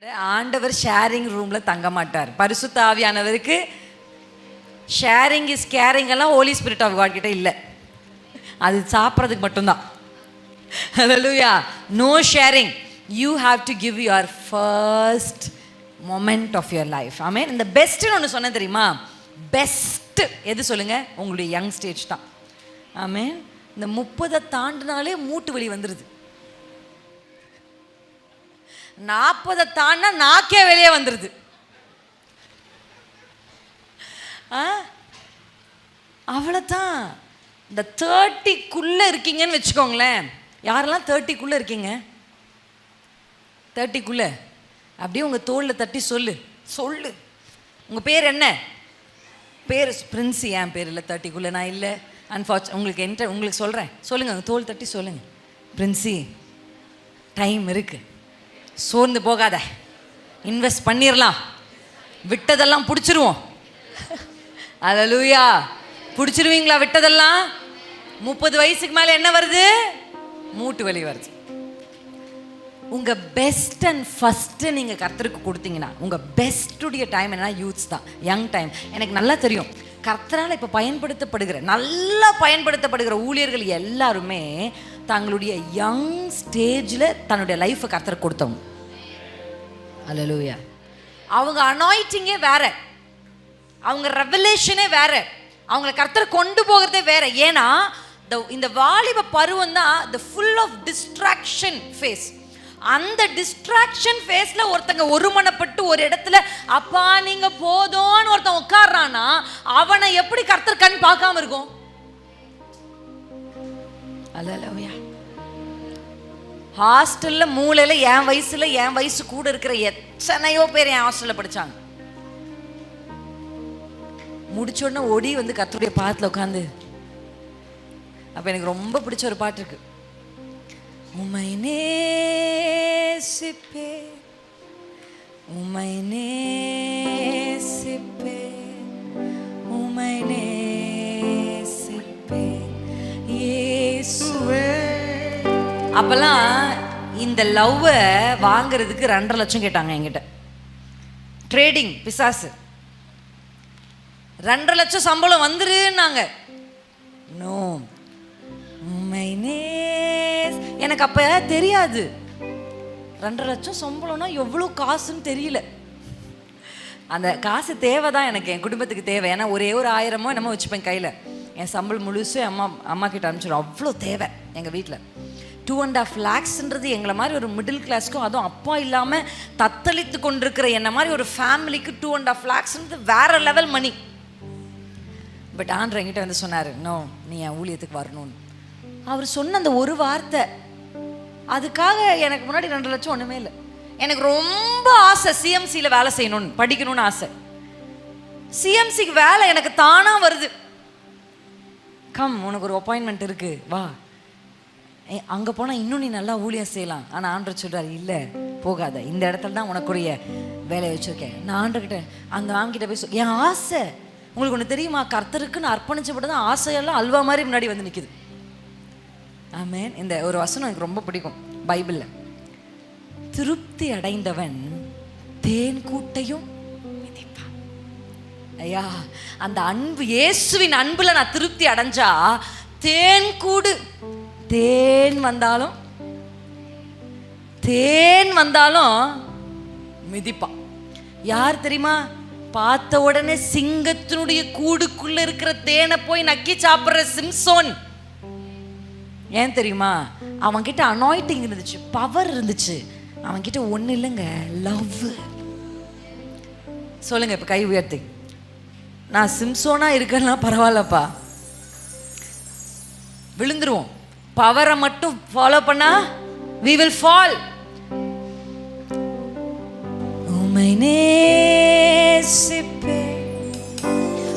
ஆண்டவர் ஷேரிங் ரூமில் தங்க மாட்டார். பரிசுத்த ஆவியானவருக்கு ஷேரிங் இஸ் கேரிங் எல்லாம் ஹோலி ஸ்பிரிட் ஆஃப் காட் கிட்ட இல்லை. அது சாப்பிட்றதுக்கு மட்டும்தான். ஹalleluya no sharing you have to give your first moment of your life ஆமே இந்த பெஸ்ட்னு ஒன்று சொன்னேன் தெரியுமா? பெஸ்ட் எது சொல்லுங்கள் உங்களுடைய யங் ஸ்டேஜ் தான். ஆமே இந்த முப்பதை தாண்டினாலே மூட்டு வலி வந்துடுது நாற்பதை தாண்டா நாக்கே வெளியே வந்துடுது ஆ? அவ்வளோதான் இந்த தேர்ட்டிக்குள்ளே இருக்கீங்கன்னு வச்சுக்கோங்களேன். யாரெல்லாம் தேர்ட்டிக்குள்ளே இருக்கீங்க? தேர்ட்டிக்குள்ளே அப்படியே உங்கள் தோளில் தட்டி சொல்லு. சொல்லு. உங்கள் பேர் என்ன? பேர் பிரின்ஸி என் பேர் இல்லை தேர்ட்டிக்குள்ளே நான் இல்லை. அன்ஃபார்ச்சு உங்களுக்கு என்ட்ட உங்களுக்கு சொல்கிறேன் சொல்லுங்கள் தோல் தட்டி சொல்லுங்கள் பிரின்ஸி டைம் இருக்குது சோர்ந்து போகாத. இன்வெஸ்ட் பண்ணிடலாம் விட்டதெல்லாம் பிடிச்சிருவோம். அதலூயா பிடிச்சிருவீங்களா விட்டதெல்லாம்? முப்பது வயசுக்கு மேலே என்ன வருது? மூட்டு வலி வருது. உங்க பெஸ்ட் அண்ட் ஃபஸ்ட்டு நீங்க கர்த்தருக்கு கொடுத்தீங்கன்னா உங்க பெஸ்ட்டுடைய டைம் என்ன யூத்ஸ் தான். யங் டைம் எனக்கு நல்லா தெரியும். கர்த்தரால் இப்போ பயன்படுத்தப்படுகிற நல்லா பயன்படுத்தப்படுகிற ஊழியர்கள் எல்லாருமே தங்களுடைய யங் ஸ்டேஜில் தன்னுடைய லைஃப்பை கர்த்தருக்கு கொடுத்தவங்க. அல்லேலூயா அவங்க அனாயிட்டிங்கே வேற. அவங்க ரெவலேஷனே வேற. அவங்கள கர்த்தர் கொண்டு போகிறதே வேற. ஏன்னா இந்த வாலிப பருவம் தான் the full of distraction phase அந்த டிஸ்ட்ராக்ஷன் ஃபேஸ்ல ஒருத்தங்க ஒருமனப்பட்டு ஒரு இடத்துல அப்பா நீங்க போதும்னு ஒருத்தன் உட்கார்றானா அவனை எப்படி கர்த்தர் கண் பார்க்காம இருக்கும்? ஹாஸ்டல்ல மூலையில என் வயசுல என் வயசு கூட இருக்கிற எத்தனையோ பேர் என் ஹாஸ்டல்ல படிச்சாங்க. முடிச்ச உடனே வந்து கர்த்தருடைய பாட்டில் உட்காந்து அப்ப எனக்கு ரொம்ப பிடிச்ச ஒரு பாட்டு இருக்கு. உமை நேசிப்பே அப்பெல்லாம் இந்த லவ்வை வாங்குறதுக்கு ரெண்டரை லட்சம் கேட்டாங்க என்கிட்ட. ட்ரேடிங் பிசாசு. ரெண்டரை லட்சம் சம்பளம் வந்துருன்னாங்க. நோ எனக்கு அப்போ தெரியாது. ரெண்டரை லட்சம் சம்பளம்னா எவ்வளோ காசுன்னு தெரியல. அந்த காசு தேவை தான் எனக்கு என் குடும்பத்துக்கு தேவை. ஏன்னா ஒரே ஒரு ஆயிரமோ என்னமோ வச்சுப்பேன் கையில். என் சம்பளம் முழுசும் அம்மா அம்மா கிட்ட அனுப்பிச்சிடும் அவ்வளோ தேவை எங்கள் வீட்டில் டூ அண்ட் ஆஃப் லேக்ஸ்ன்றது எங்களை மாதிரி ஒரு மிடில் கிளாஸ்க்கும் அதுவும் அப்பா இல்லாமல் தத்தளித்து கொண்டிருக்கிற என்ன மாதிரி ஒரு ஃபேமிலிக்கு டூ அண்ட் ஆஃப் லேக்ஸ்ன்றது வேற லெவல் மணி பட் ஆண்டர் என்கிட்ட வந்து சொன்னார் நோ நீ என் ஊழியத்துக்கு வரணும்னு. அவர் சொன்ன அந்த ஒரு வார்த்தை அதுக்காக எனக்கு முன்னாடி ரெண்டு லட்சம் ஒன்றுமே இல்லை. எனக்கு ரொம்ப ஆசை சிஎம்சியில் வேலை செய்யணும்னு படிக்கணும்னு ஆசை. சிஎம்சிக்கு வேலை எனக்கு தானாக வருது. கம் உனக்கு ஒரு அப்பாயின்மெண்ட் இருக்குது வா. அங்க போனா இன்னும் நீ நல்லா ஊழியம் செய்யலாம். ஆனா ஆண்டர் சொல்றாரு இல்லை போகாத. இந்த இடத்துல தான் உனக்குரிய வேலையை வச்சுருக்கேன். நான் ஆண்டர்கிட்ட அங்கே ஆங்கிட்ட போய் சொல் என் ஆசை உங்களுக்கு ஒன்று தெரியுமா? கர்த்தருக்குன்னு அர்ப்பணிச்சப்பட்டு தான் ஆசையெல்லாம் அல்வா மாதிரி முன்னாடி வந்து நிக்குது. ஆமேன் இந்த ஒரு வசனம் எனக்கு ரொம்ப பிடிக்கும் பைபிள்ல. திருப்தி அடைந்தவன் தேன் கூட்டையும் ஐயா அந்த அன்பு இயேசுவின் அன்புல நான் திருப்தி அடைஞ்சா தேன் கூடு தேன் வந்தாலும் தேன் வந்தாலும் மிதிப்பான். யார் தெரியுமா? பார்த்த உடனே சிங்கத்தினுடைய கூடுக்குள்ள இருக்கிற தேனை போய் நக்கி சாப்பிடுற சிம்சோன். ஏன் தெரியுமா? அவன்கிட்ட அனாயிட்டிங் இருந்துச்சு பவர் இருந்துச்சு. அவன்கிட்ட ஒண்ணு இல்லைங்க லவ் சொல்லுங்க இப்ப கை உயர்த்தி. நான் சிம்சோனா இருக்கேன்னா பரவாயில்லப்பா. விழுந்துருவோம். பவரை மட்டும் ஃபாலோ பண்ணா வி வில் ஃபால் உமை நேசிப்பே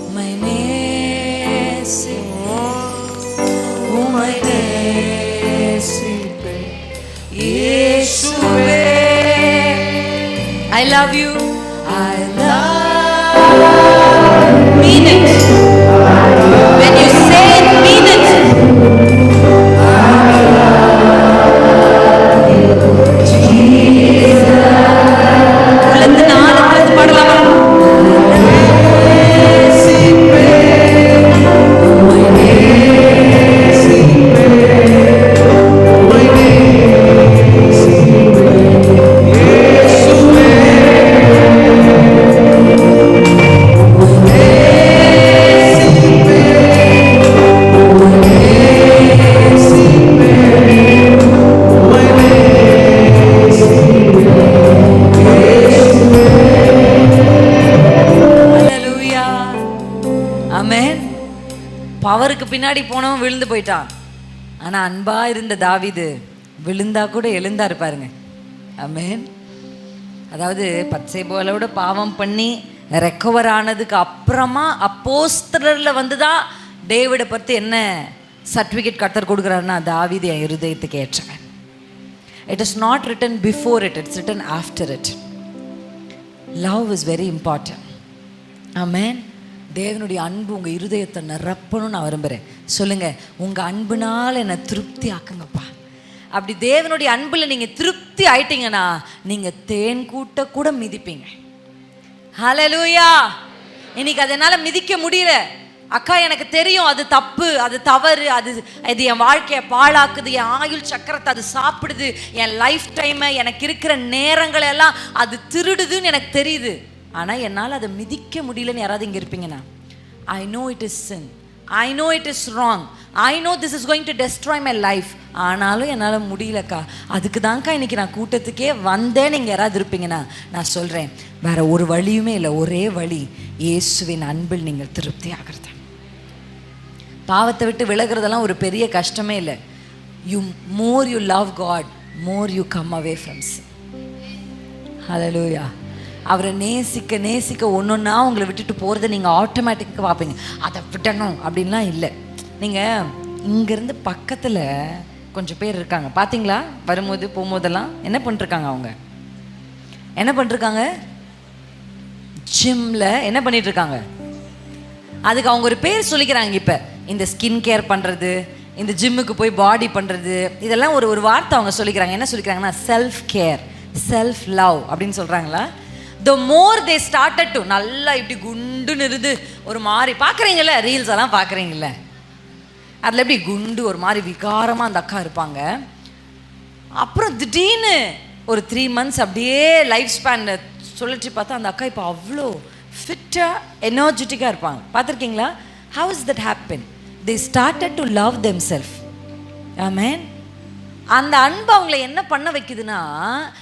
உமை நேசிப்பே உமை நேசிப்பே இயேசுவே. ஐ லவ் யூ அவருக்கு பின்னாடி போனவன் விழுந்து போயிட்டான். ஆனா அன்பா இருந்த தாவிது விழுந்தா கூட எழுந்தா இருப்பாருங்க. அமேன் அதாவது பச்சைபோலோட பாவம் பண்ணி ரெக்கவர் ஆனதுக்கு அப்புறமா அப்போஸ்தரில் வந்து தான் டேவிடை பற்றி என்ன சர்டிஃபிகேட் கத்தர் கொடுக்குறாருன்னா தாவீது என் இருதயத்துக்கு ஏற்றவன். It is not written before it it's written after it love is very important ஆமென். தேவனுடைய அன்பு உங்கள் இருதயத்தை நிரப்பணும்னு நான் விரும்புகிறேன் சொல்லுங்கள் உங்கள் அன்புனால் என்னை திருப்தி ஆக்குங்கப்பா அப்படி தேவனுடைய அன்பில் நீங்கள் திருப்தி ஆயிட்டீங்கன்னா நீங்கள் தேன் கூட்ட கூட மிதிப்பீங்க. ஹலலூயா இன்னைக்கு அதனால் மிதிக்க முடியல. அக்கா எனக்கு தெரியும் அது தப்பு அது தவறு அது இது என் வாழ்க்கையை பாழாக்குது என் ஆயுள் சக்கரத்தை அது சாப்பிடுது என் லைஃப் டைமை எனக்கு இருக்கிற நேரங்களெல்லாம் அது திருடுதுன்னு எனக்கு தெரியுது. ஆனால் என்னால் அதை மிதிக்க முடியலன்னு யாராவது இங்கே இருப்பீங்கண்ணா I know it is sin I know it is wrong I know this is going to destroy my life ஆனாலும் என்னால் முடியலக்கா. அதுக்கு தான்க்கா இன்னைக்கு நான் கூட்டத்துக்கே வந்தேன் நீங்கள் யாராவது இருப்பீங்கன்னா நான் சொல்கிறேன் வேற ஒரு வழியுமே இல்லை ஒரே வழி இயேசுவின் அன்பில் நீங்கள் திருப்தி ஆகிறது. பாவத்தை விட்டு விலகிறதெல்லாம் ஒரு பெரிய கஷ்டமே இல்லை. You more you love God more you come away from ஹalleluya அவரை நேசிக்க நேசிக்க ஒன்றொன்னா உங்களை விட்டுட்டு போகிறத நீங்கள் ஆட்டோமேட்டிக்காக பார்ப்பீங்க. அதை விடணும் அப்படின்லாம் இல்லை. நீங்கள் இங்கேருந்து பக்கத்தில் கொஞ்சம் பேர் இருக்காங்க. பார்த்தீங்களா வரும்போது போகும்போதெல்லாம் என்ன பண்ணிருக்காங்க அவங்க? என்ன பண்ணிருக்காங்க? ஜிம்மில் என்ன பண்ணிட்டு இருக்காங்க அதுக்கு அவங்க ஒரு பேர் சொல்லிக்கிறாங்க இப்போ. இந்த ஸ்கின் கேர் பண்ணுறது இந்த ஜிம்முக்கு போய் பாடி பண்ணுறது இதெல்லாம் ஒரு ஒரு வார்த்தை அவங்க சொல்லிக்கிறாங்க. என்ன சொல்லிக்கிறாங்கன்னா செல்ஃப் கேர் செல்ஃப் லவ் அப்படின்னு சொல்கிறாங்களா த மோர் தே ஸ்டார்டட் டு நல்லா இப்படி குண்டுன்னு இருந்து ஒரு மாதிரி பார்க்குறீங்கள ரீல்ஸ் எல்லாம் பார்க்குறீங்கள அதில் எப்படி குண்டு ஒரு மாதிரி விகாரமாக அந்த அக்கா இருப்பாங்க. அப்புறம் திடீர்னு ஒரு த்ரீ மந்த்ஸ் அப்படியே லைஃப் ஸ்பேன் சொல்லிச்சு பார்த்தா அந்த அக்கா இப்போ அவ்வளோ ஃபிட்டாக எனர்ஜெட்டிக்காக இருப்பாங்க. பார்த்துருக்கீங்களா? How is that happen they started to love them self ஆமேன் அந்த அன்பு அவங்கள என்ன பண்ண வைக்குதுன்னா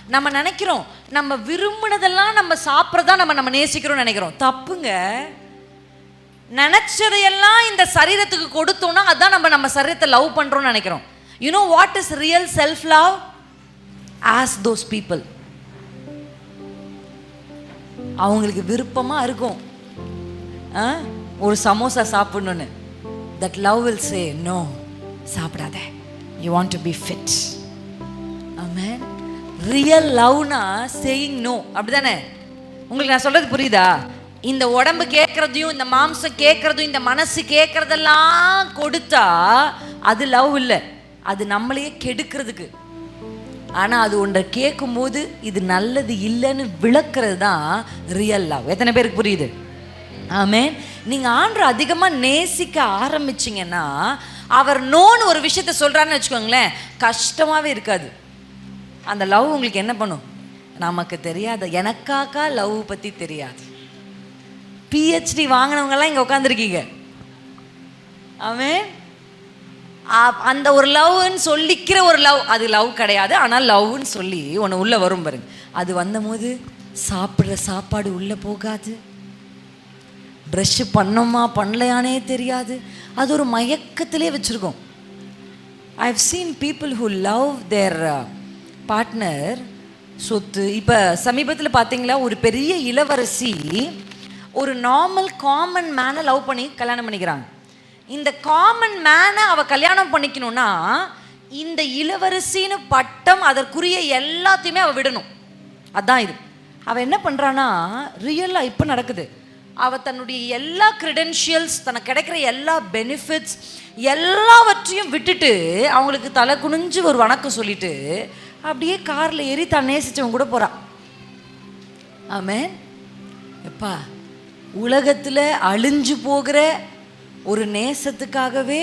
நம்ம நினைக்கிறோம் நம்ம விரும்பினதெல்லாம் நம்ம சாப்பிட்றதா நம்ம நம்ம நேசிக்கிறோம்னு நினைக்கிறோம். தப்புங்க. நினைச்சதையெல்லாம் இந்த சரீரத்துக்கு கொடுத்தோம்னா அதான் நம்ம நம்ம சரீரத்தை லவ் பண்ணுறோம்னு நினைக்கிறோம். You know what is real self love as those people அவங்களுக்கு விருப்பமாக இருக்கும். ஆ? ஒரு samosa சாப்பிடணுன்னு that love will say no சாப்பிடாத. You want to be fit ஆமாம் ரியல் லவ்னா சேயிங் நோ அப்படிதானே? உங்களுக்கு நான் சொல்கிறது புரியுதா? இந்த உடம்பு கேட்குறதையும் இந்த மாம்சம் கேட்குறதும் இந்த மனசு கேட்குறதெல்லாம் கொடுத்தா அது லவ் இல்லை. அது நம்மளையே கெடுக்கிறதுக்கு. ஆனால் அது ஒன்றை கேட்கும்போது இது நல்லது இல்லைன்னு விளக்குறது தான் ரியல் லவ் எத்தனை பேருக்கு புரியுது? ஆமே நீங்கள் ஆண்டரை அதிகமாக நேசிக்க ஆரம்பிச்சிங்கன்னா அவர் நோன்னு ஒரு விஷயத்த சொல்கிறான்னு வச்சுக்கோங்களேன் கஷ்டமாகவே இருக்காது. அந்த லவ் உங்களுக்கு என்ன பண்ணும்? நமக்கு தெரியாத எனக்காக்கா லவ் பற்றி தெரியாது. பிஹெச்டி வாங்கினவங்கெல்லாம் இங்கே உட்காந்துருக்கீங்க அவன் அந்த ஒரு லவ்னு சொல்லிக்கிற ஒரு லவ் அது லவ் கிடையாது. ஆனால் லவ்னு சொல்லி ஒன்று உள்ளே வரும் பாருங்க. அது வந்தபோது சாப்பிட்ற சாப்பாடு உள்ளே போகாது. ப்ரஷ் பண்ணோமா பண்ணலையானே தெரியாது. அது ஒரு மயக்கத்திலே வச்சுருக்கோம். I have seen people who love their partner சொத்து. இப்போ சமீபத்தில் பார்த்தீங்களா ஒரு பெரிய இளவரசி ஒரு நார்மல் காமன் மேனை லவ் பண்ணி கல்யாணம் பண்ணிக்கிறாங்க. இந்த காமன் மேனை அவள் கல்யாணம் பண்ணிக்கணும்னா இந்த இளவரசின்னு பட்டம் அதற்குரிய எல்லாத்தையுமே அவள் விடணும். அதான் இது. அவள் என்ன பண்ணுறான்னா ரியலாக இப்போ நடக்குது. அவள் தன்னுடைய எல்லா க்ரெடென்ஷியல்ஸ் தனக்கு கிடைக்கிற எல்லா பெனிஃபிட்ஸ் எல்லாவற்றையும் விட்டுட்டு அவங்களுக்கு தலை குனிஞ்சு ஒரு வணக்கம் சொல்லிட்டு அப்படியே காரில் ஏறி தான் நேசித்தவங்க கூட போகிறான் ஆமே எப்பா உலகத்தில் அழிஞ்சு போகிற ஒரு நேசத்துக்காகவே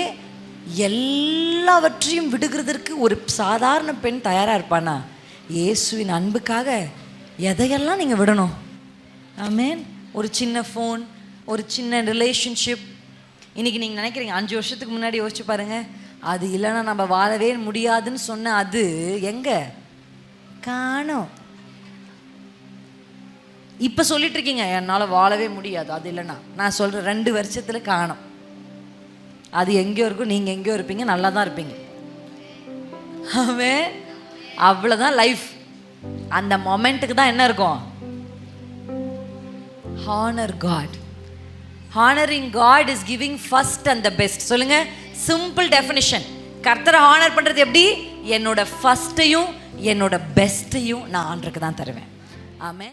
எல்லாவற்றையும் விடுகிறதற்கு ஒரு சாதாரண பெண் தயாராக இருப்பானா? இயேசுவின் அன்புக்காக எதையெல்லாம் நீங்கள் விடணும்? ஆமேன். ஒரு சின்ன ஃபோன் ஒரு சின்ன ரிலேஷன்ஷிப் இன்றைக்கி நீங்கள் நினைக்கிறீங்க அஞ்சு வருஷத்துக்கு முன்னாடி யோசிச்சு பாருங்கள் அது இல்லைன்னா நம்ம வாழவே முடியாதுன்னு சொன்ன அது எங்கே? காணோம். இப்போ சொல்லிட்டு இருக்கீங்க என்னால் வாழவே முடியாது அது இல்லைன்னா. நான் சொல்கிறேன் ரெண்டு வருஷத்தில் காணும். அது எங்கேயோ இருக்கும் நீங்கள் எங்கேயோ இருப்பீங்க நல்லா தான் இருப்பீங்க. அவன் அவ்வளோதான் லைஃப் அந்த மொமெண்ட்டுக்கு தான் என்ன இருக்கும்? Honour God honouring God is giving first and the best சொல்லுங்க. சிம்பிள் டெஃபினிஷன் கர்த்தரை ஹானர் பண்றது எப்படி? என்னோட ஃபர்ஸ்ட்டையும் என்னோட பெஸ்ட்டையும் நான் ஆண்டருக்கு தான் தருவேன். ஆமாம்